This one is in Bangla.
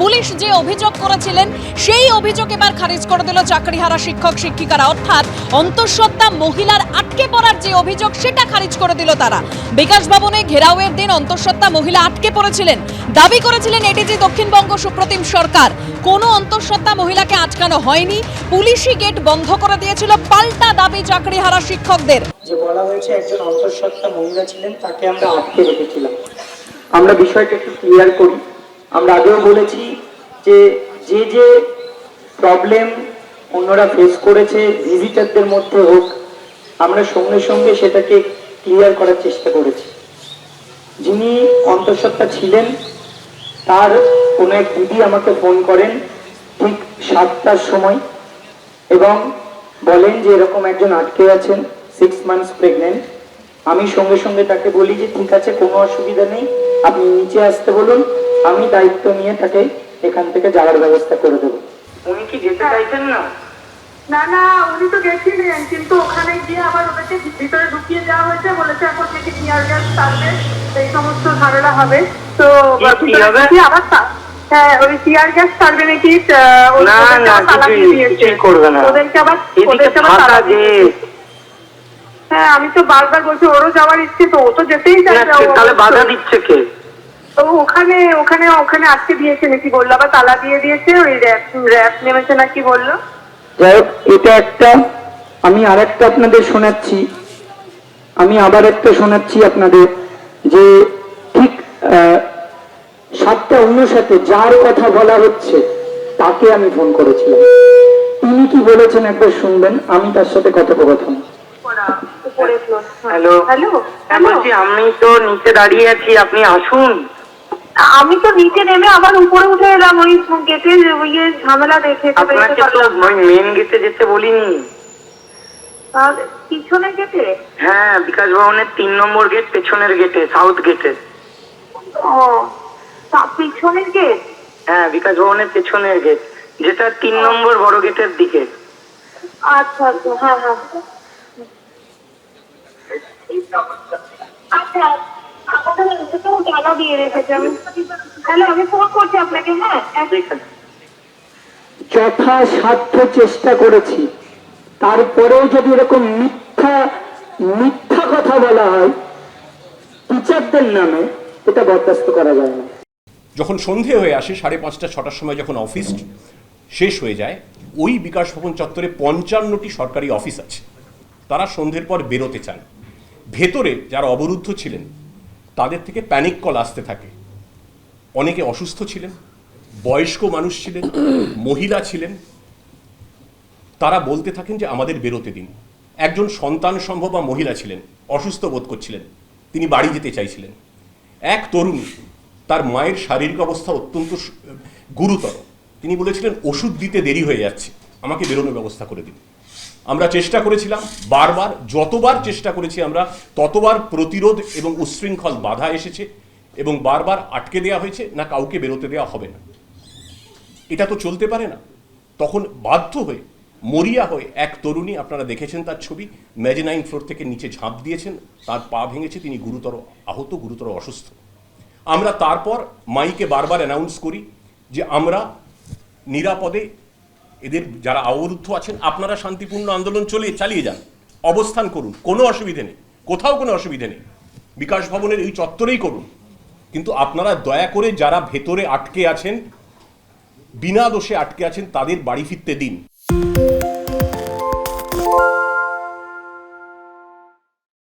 পুলিশ যে অভিযোগ করেছিলেন, সেই অভিযোগ এবার খারিজ করে দিল চাকরিহারা শিক্ষক, শিক্ষিকারা। অর্থাৎ অন্তঃসত্ত্বা মহিলার আটকে পড়ার যে অভিযোগ, সেটা খারিজ করে দিল তারা। বিকাশ ভবনে ঘেরাওয়ের দিন অন্তঃসত্ত্বা মহিলা আটকে পড়েছিলেন। দাবি করেছিলেন এডিজি দক্ষিণবঙ্গ সুপ্রতিম সরকার। কোনো অন্তঃসত্ত্বা মহিলাকে আটকানো হয়নি। পুলিশি গেট বন্ধ করে দিয়েছিল পাল্টা দাবি চাকরিহারা শিক্ষকদের। যে বলা হয়েছে, একজন অন্তঃসত্ত্বা মহিলা ছিলেন, তাকে আমরা আটকে রেখেছিলাম। আমরা বিষয়টা একটু ক্লিয়ার করি। আমরা আগেও বলেছি যে যে যে প্রবলেম অন্যরা ফেস করেছে ভিজিটারদের মধ্যে হোক, আমরা সঙ্গে সঙ্গে সেটাকে ক্লিয়ার করার চেষ্টা করেছি। যিনি অন্তঃসত্ত্বা ছিলেন, তার কোনো এক দিদি আমাকে ফোন করেন ঠিক সাতটার সময় এবং বলেন যে এরকম একজন আটকে আছেন সিক্স মান্থস প্রেগনেন্ট আমি সঙ্গে সঙ্গে তাকে বলি যে, ঠিক আছে, কোনো অসুবিধা নেই, আপনি নিচে আসতে বলুন। আমি দায়িত্ব নিয়ে তাকে এখান থেকে যাওয়ার ব্যবস্থা করে দেবো উনি কি যেতে চাইছেন না না না উনি তো গেছিলেন কিন্তু ওখানে গিয়ে আবার ওদেরকে ভিতরে ঢুকিয়ে দেওয়া হয়েছে বলেছে এখন থেকে টিয়ার গ্যাস থাকবে এই সমস্ত ঝামেলা হবে তো কি ভিতরে হবে? ঢুকিয়ে আবার হ্যাঁ ওই টিয়ার গ্যাস ছাড়বে নাকি না, না, কিছুই- দিয়ে দিয়েছে। কিছুই করবে না। ওদেরকে আবার ওদেরকে। হ্যাঁ আমি তো বারবার বলছি ওরও যাওয়ার ইচ্ছে তো ও তো যেতেই চাইছে তাহলে বাধা দিচ্ছে কে তো ওখানে ওখানে ওখানে আটকে দিয়েছে নাকি বলল? আবার তালা দিয়ে দিয়েছে ওই র্যাপ র্যাপ নেমেছে নাকি বলল? যাই হোক এটা একটা আমি আর একটা আপনাদের শোনাচ্ছি। আমি আবার একটা শোনাচ্ছি আপনাদের যে ঠিক সাতটা সাথে যার কথা বলা হচ্ছে তাকে আমি ফোন করেছিলাম। তিনি কি বলেছেন একবার শুনবেন আমি তার সাথে কথোপকথন। হ্যালো। হ্যালো হ্যাঁ হ্যালো। আমি তো নিচে দাঁড়িয়ে আছি আপনি আসুন। আমি তো নিচে নেমে আবার উপরে উঠে এলাম ওই গেটে ওই ঝামেলা দেখে আপনাকে তো ওই মেন গেটে যেতে বলিনি। পিছনে গেটে? হ্যাঁ বিকাশ ভবনের তিন নম্বর গেট পেছনের গেটে সাউথ গেটে। ও পিছনের গেট? হ্যাঁ বিকাশ ভবনের পেছনের গেট যেটা তিন নম্বর বড় গেটের দিকে। আচ্ছা আচ্ছা হ্যাঁ হ্যাঁ। আচ্ছা। যথাসাধ্য চেষ্টা করেছি। তারপরেও যদি এরকম মিথ্যা মিথ্যা কথা বলা হয়, টিচারদের নামে এটা করা যায় না। যখন সন্ধে হয়ে আসে, সাড়ে পাঁচটা, ছটার সময় যখন অফিস শেষ হয়ে যায়, ওই বিকাশ ভবন চত্বরে পঞ্চান্নটি সরকারি অফিস আছে। তারা সন্ধ্যের পর বেরোতে চান। ভেতরে যারা অবরুদ্ধ ছিলেন তাদের থেকে প্যানিক কল আসতে থাকে। অনেকে অসুস্থ ছিলেন, বয়স্ক মানুষ ছিলেন, মহিলা ছিলেন। তারা বলতে থাকেন যে, আমাদের বেরোতে দিন। একজন সন্তান সম্ভব বা মহিলা ছিলেন, অসুস্থ বোধ করছিলেন, তিনি বাড়ি যেতে চাইছিলেন। এক তরুণী, তার মায়ের শারীরিক অবস্থা অত্যন্ত গুরুতর। তিনি বলেছিলেন, ওষুধ দিতে দেরি হয়ে যাচ্ছে, আমাকে বেরোনোর ব্যবস্থা করে দিন। আমরা চেষ্টা করেছিলাম, বারবার, যতবার চেষ্টা করেছি আমরা, ততবার প্রতিরোধ এবং উচ্ছৃঙ্খল বাধা এসেছে এবং বারবার আটকে দেওয়া হয়েছে, না কাউকে বেরোতে দেওয়া হবে না। এটা তো চলতে পারে না। তখন বাধ্য হয়ে, মরিয়া হয়ে এক তরুণী, আপনারা দেখেছেন তার ছবি ম্যাজিনাইন ফ্লোর থেকে নিচে ঝাঁপ দিয়েছেন, তার পা ভেঙেছে, তিনি গুরুতর আহত, গুরুতর অসুস্থ। আমরা তারপর মাইকে বারবার অ্যানাউন্স করি যে আমরা নিরাপদে এদের যারা অবরুদ্ধ আছেন, আপনারা শান্তিপূর্ণ আন্দোলন চলে চালিয়ে যান। অবস্থান করুন, কোনো অসুবিধে নেই। কোথাও কোনো অসুবিধে নেই। বিকাশ ভবনের এই চত্বরেই করুন। কিন্তু আপনারা দয়া করে যারা ভেতরে আটকে আছেন, বিনা দোষে আটকে আছেন, তাদের বাড়ি ফিরতে দিন।